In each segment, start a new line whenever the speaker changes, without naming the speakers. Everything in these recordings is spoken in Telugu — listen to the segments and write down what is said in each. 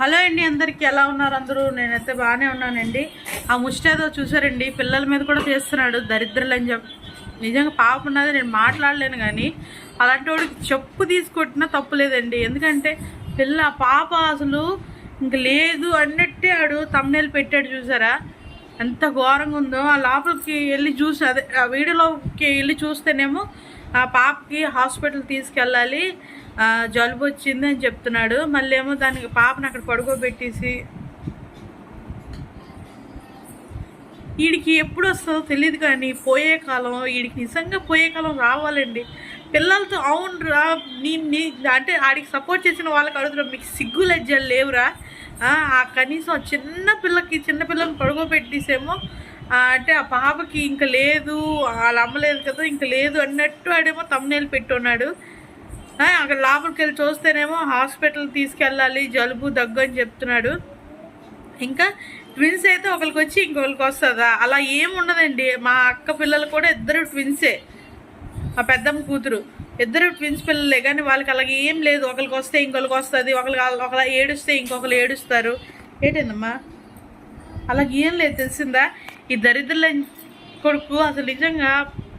హలో అండి అందరికీ ఎలా ఉన్నారు అందరూ? నేనైతే బాగానే ఉన్నానండి. ఆ ముష్టేదో చూసారండి పిల్లల మీద కూడా చేస్తున్నాడు దరిద్రులు అని చెప్పి. నిజంగా పాప ఉన్నది నేను మాట్లాడలేను కానీ అలాంటి వాడికి చెప్పు తీసుకొట్టినా తప్పులేదండి ఎందుకంటే పిల్ల పాప అసలు ఇంక లేదు అన్నట్టే ఆడు తమ్నేలు పెట్టాడు చూసారా? ఎంత ఘోరంగా ఉందో. ఆ లోపలికి వెళ్ళి చూసి అదే ఆ వీడియోలోకి వెళ్ళి చూస్తేనేమో ఆ పాపకి హాస్పిటల్ తీసుకెళ్ళాలి. జలుబు వచ్చింది అని చెప్తున్నాడు. మళ్ళీ ఏమో దానికి పాపని అక్కడ పడుకోబెట్టేసి వీడికి ఎప్పుడు వస్తుందో తెలియదు కానీ పోయే కాలం వీడికి నిజంగా పోయే కాలం రావాలండి. పిల్లలతో అవును రా నీ నీ అంటే ఆడికి సపోర్ట్ చేసిన వాళ్ళకి అడుగుతున్నాం మీకు సిగ్గు లజ్జలు లేవురా? ఆ కనీసం చిన్న పిల్లకి చిన్న పిల్లని పడుకోబెట్టేసేమో అంటే ఆ పాపకి ఇంకా లేదు వాళ్ళు అమ్మలేదు కదా ఇంకా లేదు అన్నట్టు ఆడేమో తమ్నేలు పెట్టున్నాడు. అక్కడ లోపలికి వెళ్ళి చూస్తేనేమో హాస్పిటల్ తీసుకెళ్ళాలి జలుబు దగ్గు అని చెప్తున్నాడు. ఇంకా ట్విన్స్ అయితే ఒకరికి వచ్చి ఇంకొకరికి వస్తుందా? అలా ఏముండదండి మా అక్క పిల్లలు కూడా ఇద్దరు ట్విన్సే మా పెద్దమ్మ కూతురు. ఇద్దరు ట్విన్స్ పిల్లలే కానీ వాళ్ళకి అలాగే ఏం లేదు. ఒకరికి వస్తే ఇంకొకరికి వస్తుంది ఒకరికి ఒకలా ఏడుస్తే ఇంకొకరు ఏడుస్తారు. ఏంటందమ్మా అలాగే ఏం లేదు తెలిసిందా? ఈ దరిద్రుల కొడుకు అసలు నిజంగా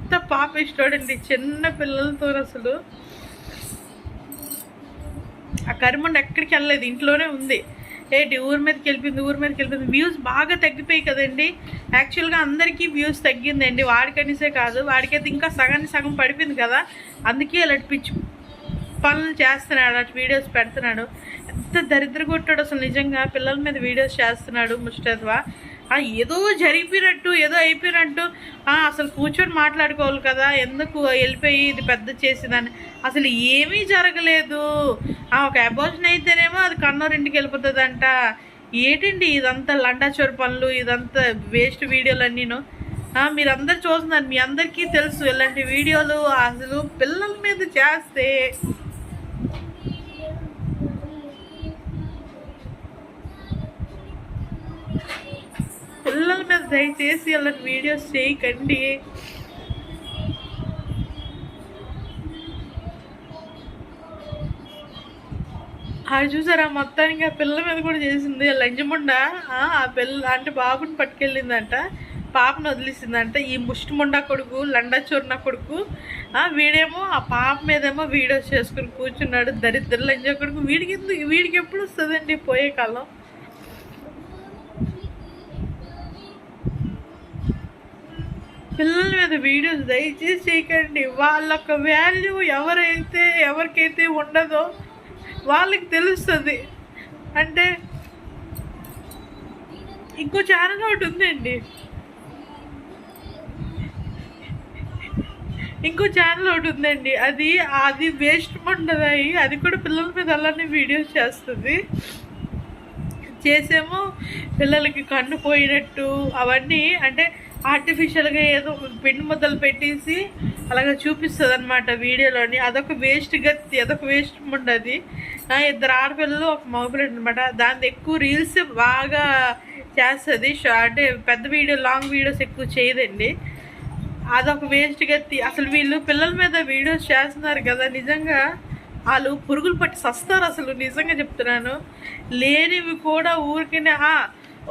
అంత పాప ఇష్టడండి చిన్న పిల్లలతో అసలు. ఆ కరిమండ ఎక్కడికి వెళ్ళలేదు ఇంట్లోనే ఉంది. ఏంటి ఊరి మీదకి వెళ్ళిపోయింది ఊరి మీదకి వెళ్ళిపోయింది. వ్యూస్ బాగా తగ్గిపోయి కదండి. యాక్చువల్గా అందరికీ వ్యూస్ తగ్గిందండి. వాడికనిసే కాదు వాడికైతే ఇంకా సగానికి సగం పడిపోయింది కదా. అందుకే అలాంటి పిచ్చి పనులు చేస్తున్నాడు అటు వీడియోస్ పెడుతున్నాడు. ఎంత దరిద్ర కొట్టాడు అసలు నిజంగా. పిల్లల మీద వీడియోస్ చేస్తున్నాడు ముస్టద్వా ఆ ఏదో జరిగిపోయినట్టు ఏదో అయిపోయినట్టు. అసలు కూర్చొని మాట్లాడుకోవాలి కదా. ఎందుకు వెళ్ళిపోయి ఇది పెద్ద చేసేదాన్ని? అసలు ఏమీ జరగలేదు. ఆ, ఒక అబోషన్ అయితేనేమో అది కన్నోరింటికి వెళ్ళిపోతుందంట. ఏంటండి ఇదంతా లండాచోరు పనులు ఇదంతా వేస్ట్ వీడియోలు అన్నీను మీరందరు చూస్తున్నారు. మీ అందరికీ తెలుసు ఇలాంటి వీడియోలు అసలు పిల్లల మీద చేస్తే దయచేసి అలాంటి వీడియోస్ చేయకండి. అది చూసారా? మొత్తానికి ఆ పిల్ల మీద కూడా చేసింది. లంజముండ ఆ పిల్ల అంటే బాబుని పట్టుకెళ్ళిందంట. పాపను వదిలేసిందంట. ఈ ముష్టిముండ కొడుకు లండచూర్ణ కొడుకు వీడేమో ఆ పాప మీదేమో వీడియోస్ చేసుకుని కూర్చున్నాడు. దరిద్ర లంజ కొడుకు. వీడికి ఎందుకు వీడికి ఎప్పుడు వస్తుందండి పోయే కాలం? పిల్లల మీద వీడియోస్ దయచేసి చేయకండి వాళ్ళొక్క వాల్యూ ఎవరైతే ఎవరికైతే ఉండదో వాళ్ళకి తెలుస్తుంది. అంటే ఇంకో ఛానల్ ఒకటి ఉందండి. ఇంకో ఛానల్ ఒకటి ఉందండి. అది అది వేస్ట్ ఉండదాయి అది కూడా పిల్లల మీద అలానే వీడియోస్ చేస్తుంది. చేసేమో పిల్లలకి కన్ను పోయినట్టు అవన్నీ అంటే ఆర్టిఫిషియల్గా ఏదో పిండి ముద్దలు పెట్టేసి అలాగ చూపిస్తుంది అనమాట వీడియోలోని. అదొక వేస్ట్ గత్తి అదొక వేస్ట్ ఉండదు. ఇద్దరు ఆడపిల్లలు ఒక మగపిల్లడు అనమాట దాని ఎక్కువ రీల్స్ బాగా చేస్తుంది. అంటే పెద్ద వీడియో లాంగ్ వీడియోస్ ఎక్కువ చేయదండి. అదొక వేస్ట్ గత్తి అసలు వీళ్ళు పిల్లల మీద వీడియోస్ చేస్తున్నారు కదా నిజంగా వాళ్ళు పురుగులు పట్టి సస్తారు అసలు నిజంగా చెప్తున్నాను. లేనివి కూడా ఊరికనే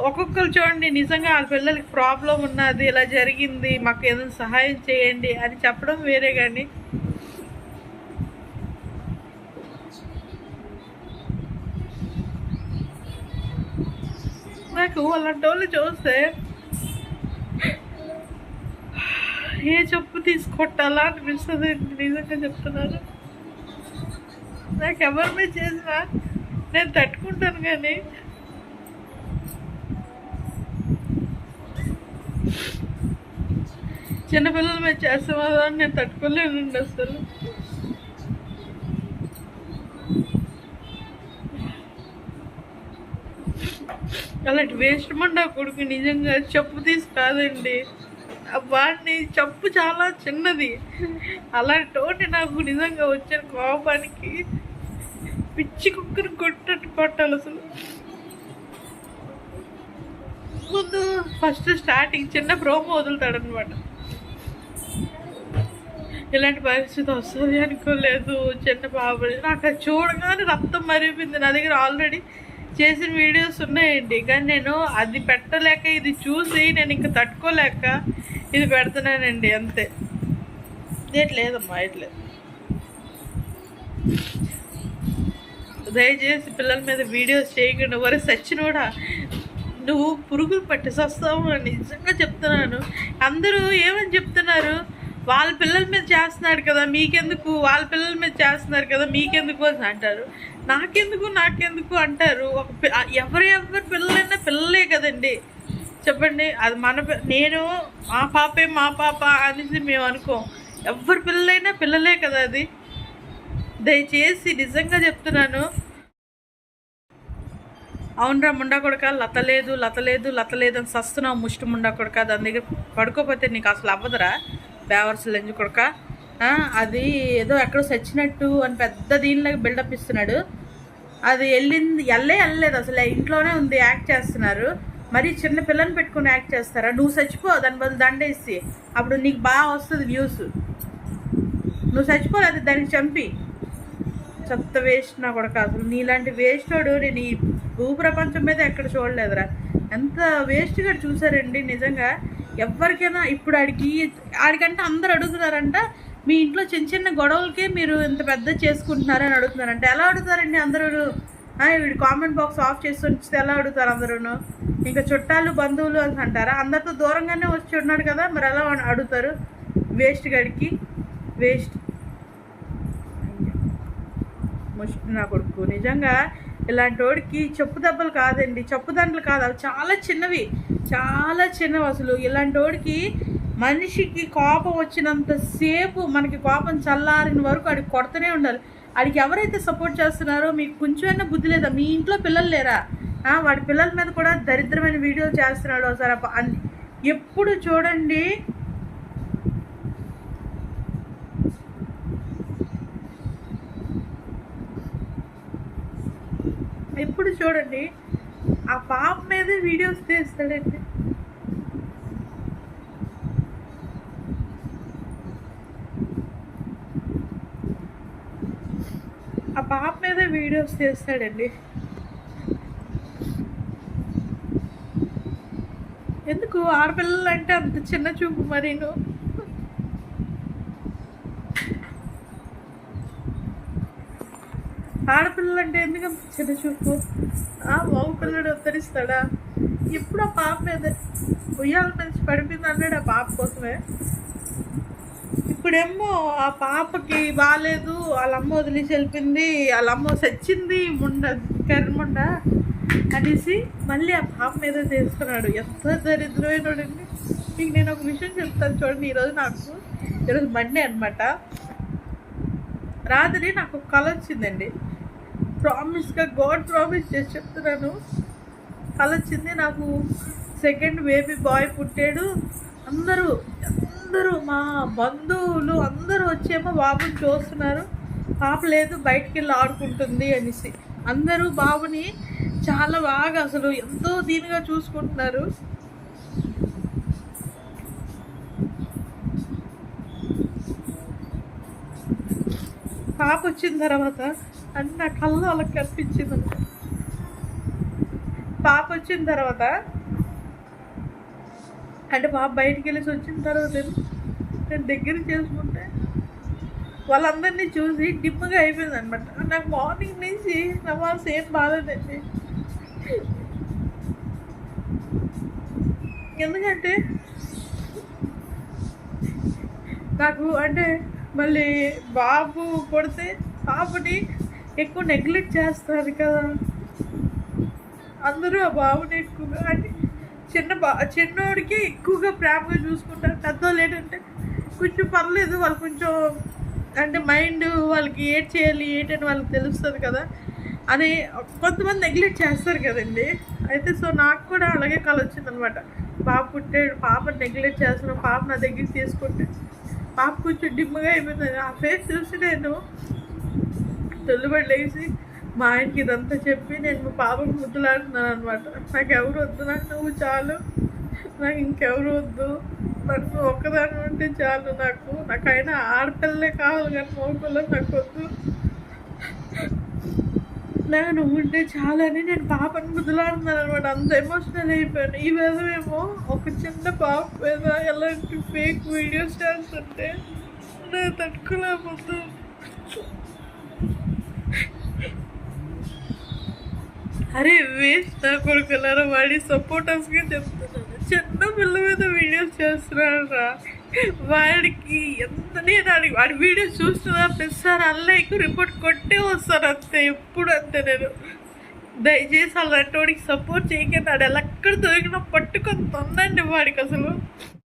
ఒక్కొక్కరు చూడండి నిజంగా వాళ్ళ పిల్లలకి ప్రాబ్లం ఉన్నది ఇలా జరిగింది మాకు ఏదైనా సహాయం చేయండి అని చెప్పడం వేరే కానీ. నాకు అలాంటి వాళ్ళు చూస్తే ఏ చెప్పు తీసుకొట్టాలా అనిపిస్తుంది నిజంగా చెప్తున్నాను. నాకు ఎవరి మీద చేసినా నేను తట్టుకుంటాను కానీ. చిన్నపిల్లల మీద చేస్తామా అని నేను తట్టుకోలేనండి అసలు. అలాంటి వేస్ట్ మండ కొడుకు నిజంగా చెప్పు తీసి కాదండి. వాడిని చెప్పు చాలా చిన్నది. అలాంటి నాకు నిజంగా వచ్చిన కోపానికి. పిచ్చి కుక్కను కొట్టట్టు కొట్టాలి అసలు. ముందు ఫస్ట్ స్టార్టింగ్ చిన్న ప్రోమో వదులుతాడనమాట ఇలాంటి పరిస్థితి వస్తుంది అనుకోలేదు చిన్న బాబు నాకు అది చూడగానే రక్తం మరిపోయింది నా దగ్గర ఆల్రెడీ చేసిన వీడియోస్ ఉన్నాయండి. కానీ నేను అది పెట్టలేక ఇది చూసి నేను ఇంకా తట్టుకోలేక ఇది పెడుతున్నానండి అంతే. ఇట్లేదమ్మా ఇట్లేదు దయచేసి పిల్లల మీద వీడియోస్ చేయకుండా వరే సచ్చినోడా కూడా నువ్వు పురుగులు పట్టేసొస్తావు అని నిజంగా చెప్తున్నాను. అందరూ ఏమని చెప్తున్నారు? వాళ్ళ పిల్లల మీద చేస్తున్నాడు కదా మీకెందుకు? వాళ్ళ పిల్లల మీద చేస్తున్నారు కదా మీకెందుకు అని అంటారు. నాకెందుకు నాకెందుకు అంటారు? ఒక ఎవరు ఎవరి పిల్లలైనా పిల్లలే కదండి. చెప్పండి అది మన నేను మా పాపే మా పాప అనేసి మేము అనుకోం. ఎవరి పిల్లలైనా పిల్లలే కదా అది. దయచేసి నిజంగా చెప్తున్నాను. అవునరా ముండా కొడక లత లేదు లత లేదు లత అని సస్తున్నావు ముష్టి ముండా కొడక. దాని దగ్గర పడుకోపోతే నీకు అసలు అవ్వదురా బేవర్స్ లెంజు కొడక. అది ఏదో ఎక్కడో చచ్చినట్టు అని పెద్ద దీనిలాగా బిల్డప్ ఇస్తున్నాడు. అది వెళ్ళింది వెళ్ళే వెళ్ళలేదు అసలు. ఇంట్లోనే ఉంది యాక్ట్ చేస్తున్నారు. మరి చిన్న పిల్లని పెట్టుకుని యాక్ట్ చేస్తారా? నువ్వు చచ్చిపో దాని బదులు దండేసి అప్పుడు నీకు బాగా వస్తుంది వ్యూస్ నువ్వు చచ్చిపోలేదు దానికి చంపి. చెత్త వేస్ట్ నా కూడా అసలు నీలాంటి వేస్ట్ వాడు నేను ఈ భూప్రపంచం మీద ఎక్కడ చూడలేదురా. ఎంత వేస్ట్గా చూసారండి నిజంగా. ఎవరికైనా ఇప్పుడు ఆడికి ఆడికంటే అందరు అడుగుతున్నారంట మీ ఇంట్లో చిన్న చిన్న గొడవలకే మీరు ఇంత పెద్ద చేసుకుంటున్నారని అడుగుతున్నారంట. ఎలా అడుగుతారండి అందరూ? వీడు కామెంట్ బాక్స్ ఆఫ్ చేసి ఉంచితే ఎలా అడుగుతారు అందరూ ఇంకా చుట్టాలు బంధువులు అని అంటారా? అందరితో దూరంగానే వచ్చి ఉన్నాడు కదా మరి ఎలా అడుగుతారు? వేస్ట్ గడికి వేస్ట్ ముష్టి నా కొడుకు. నిజంగా ఇలాంటి వాడికి చెప్పు దెబ్బలు కాదండి. చెప్పు దండలు కాదు. అవి చాలా చిన్నవి. చాలా చిన్నవి అసలు. ఇలాంటి వాడికి మనిషికి కోపం వచ్చినంత సేపు మనకి కోపం చల్లారిన వరకు ఆడికి కొడుతూనే ఉండాలి. అడికి ఎవరైతే సపోర్ట్ చేస్తున్నారో మీకు కొంచెమైనా బుద్ధి లేదా? మీ ఇంట్లో పిల్లలు లేరా? వాడి పిల్లల మీద కూడా దరిద్రమైన వీడియోలు చేస్తున్నాడు ఒకసారి. అన్ని ఎప్పుడు చూడండి ఎప్పుడు చూడండి. ఆ పాప మీదే వీడియోస్ తీస్తాడండి ఆ పాప మీదే వీడియోస్ తీస్తాడండి ఎందుకు? ఆడపిల్లలు అంటే అంత చిన్న చూపు మరీను ఆడపిల్లలు అంటే ఎందుకు చిన్న చూపు? ఆ మగ పిల్లడు ఉత్తరిస్తాడా ఎప్పుడు ఆ పాప మీద ఉయ్యాల నుంచి పడిపోయింది అన్నాడు ఆ పాప కోసమే. ఇప్పుడేమో ఆ పాపకి బాగాలేదు వాళ్ళ అమ్మ వదిలేసి వెళ్ళిపోయింది వాళ్ళ అమ్మ చచ్చింది ముండ కర్మండ అనేసి మళ్ళీ ఆ పాప మీద చేస్తున్నాడు ఎంత దరిద్రమైనడండి మీకు నేను ఒక విషయం చెప్తాను చూడండి. ఈరోజు నాకు ఈరోజు మండే అనమాట రాత్రి నాకు ఒక కళ వచ్చిందండి. ప్రామిస్గా గాడ్ ప్రామిస్ చేసి చెప్తున్నాను. కళ వచ్చింది నాకు. సెకండ్ బేబీ బాయ్ పుట్టాడు. అందరూ అందరూ మా బంధువులు అందరూ వచ్చేమో బాబుని చూస్తున్నారు. పాప లేదు బయటికి వెళ్ళి ఆడుకుంటుంది అనేసి. అందరూ బాబుని చాలా బాగా అసలు ఎంతో దీనిగా చూసుకుంటున్నారు. పాప వచ్చిన తర్వాత అని నా కళ్ళు వాళ్ళకి కనిపించింది. పాప వచ్చిన తర్వాత అంటే పాప బయటికి వెళ్ళేసి వచ్చిన తర్వాత నేను దగ్గర చేసుకుంటే వాళ్ళందరినీ చూసి డిమ్గా అయిపోయింది అనమాట నాకు మార్నింగ్ నుంచి నా ఏం బాధలేదండి ఎందుకంటే నాకు అంటే మళ్ళీ బాబు కొడితే పాపని ఎక్కువ నెగ్లెక్ట్ చేస్తారు కదా. అందరూ ఆ బాబుని ఎక్కువగా అంటే చిన్న బా చిన్నోడికి ఎక్కువగా ప్రేమగా చూసుకుంటారు. పెద్దోళ్ళు ఏంటంటే కొంచెం పర్లేదు వాళ్ళు కొంచెం అంటే మైండ్ వాళ్ళకి ఏడ్ చేయాలి ఏంటని వాళ్ళకి తెలుస్తుంది కదా. అని కొంతమంది నెగ్లెక్ట్ చేస్తారు కదండి. అయితే సో నాకు కూడా అలాగే కళ వచ్చిందనమాట. పాప పుట్టాడు పాప నెగ్లెక్ట్ చేస్తున్నాం పాప నా దగ్గరికి తీసుకుంటే పాప కొంచెం డిమ్గా అయిపోయింది. ఆ ఫేస్ చూసి నేను తెల్లుబడి లేచి మా ఆయనకి ఇదంతా చెప్పి నేను మా పాపకు ముద్దులాడుతున్నాను అనమాట నాకు ఎవరు వద్దు నాకు నువ్వు చాలు. నాకు ఇంకెవరు వద్దు. నాకు ఒక్కదాని ఉంటే చాలు నాకు. నాకైనా ఆడపిల్లలే కావాలి కానీ మగపిల్లలు నాకు వద్దు. నాకు నువ్వు ఉంటే చాలని నేను పాపని ముద్దులాడుతున్నాను అనమాట అంత ఎమోషనల్ అయిపోయాను. ఈ విధమేమో ఒక చిన్న పాప మీద ఎలాంటి ఫేక్ వీడియోస్ చేస్తుంటే నేను తట్టుకోలేకపోతున్నాను అరే వేస్ట్ నా కొడుకులారా వాడి సపోర్టర్స్కి చెప్తున్నాను. చిన్న పిల్ల మీద వీడియోస్ చేస్తున్నారా వాడికి ఎంత నేను వాడి వాడి వీడియోస్ చూస్తున్నా ప్రతిసారి అల్లైకు రిపోర్ట్ కొట్టే వస్తాను అంతే ఎప్పుడు అంతే నేను. దయచేసి అలాంటి వాడికి సపోర్ట్ చేయకండి వాడు ఎక్కడ దొరికినా పట్టుకొని తొందండి వాడికి అసలు.